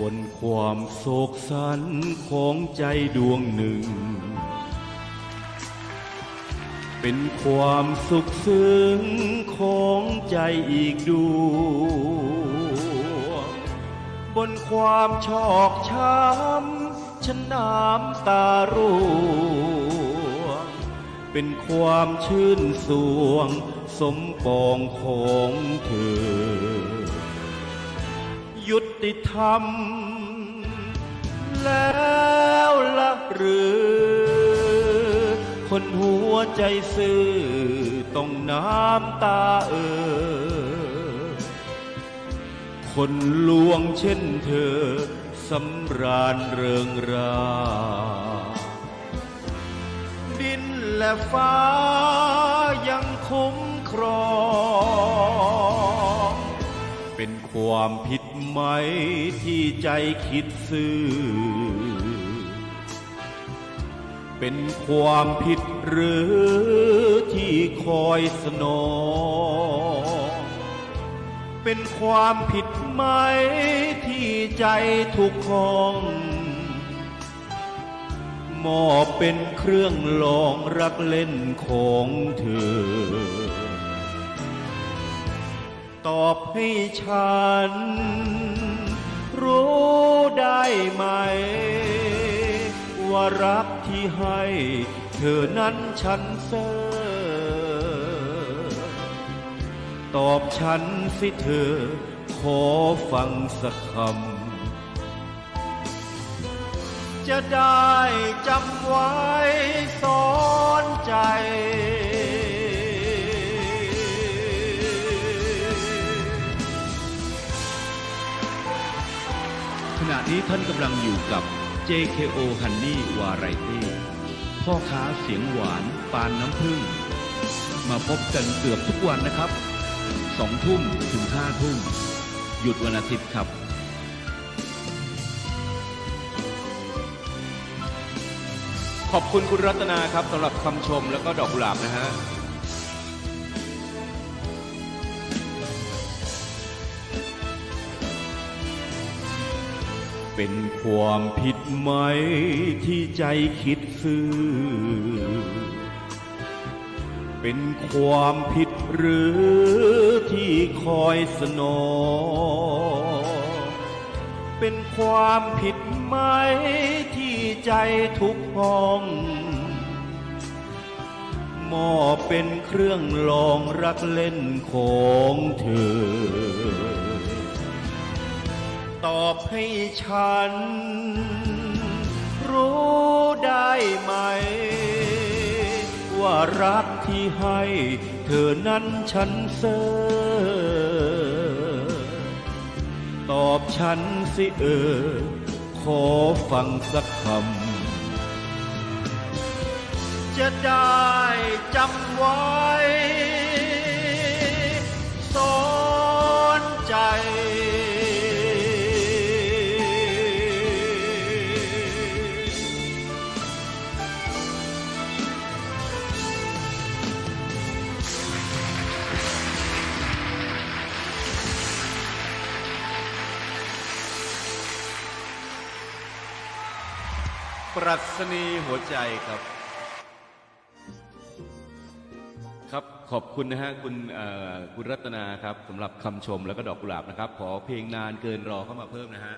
บนความโศกสันของใจดวงหนึ่ง เป็นความสุขซึ้งของใจอีกดวงบนความชอกช้ำฉันน้ำตาร่วงเป็นความชื่นสวง สมปองของเธอ ติธรรม แล้วละหรือ คนหัวใจซื่อต้องน้ำตาเออ คนลวงเช่นเธอสำราญเริงรา ดินและฟ้ายังคุ้มครอง เป็นความผิด ไหมที่ใจคิดซื่อ เป็นความผิดหรือที่คอยสนองเป็นความผิดไหมที่ใจถูกคองมอบเป็นเครื่องลองรักเล่นของเธอ ตอบให้ฉัน รู้ได้ไหม ว่ารักที่ให้ เธอนั้นฉันเสอตอบฉันสิเธอ ขอฟังสักคำ จะได้จำไว้สอนใจ ขณะนี้ท่านกำลังอยู่กับ JKO Honey Variety พ่อค้าเสียงหวานปานน้ำผึ้งมาพบกันเกือบทุกวันนะครับสองทุ่มถึงห้าทุ่ม หยุดวันอาทิตย์ครับ ขอบคุณคุณรัตนาครับสำหรับคำชมแล้วก็ดอกกุหลาบนะฮะ เป็นความผิดไหมที่ใจคิดซื่อเป็นความผิดหรือที่คอยสนอง เป็นความผิดไหมที่ใจทุกห้องมอบเป็นเครื่องลองรักเล่นของเธอ ตอบให้ฉัน รู้ได้ไหม ว่ารักที่ให้ เธอนั้นฉันเสอตอบฉันสิเออ ขอฟังสักคำ จะได้จำไว้ ปรัชนีหัวใจครับ ครับขอบคุณนะฮะคุณเอ่อคุณรัตนาครับสำหรับคำชมแล้วก็ดอกกุหลาบนะครับ ขอเพลงนานเกินรอเข้ามาเพิ่มนะฮะ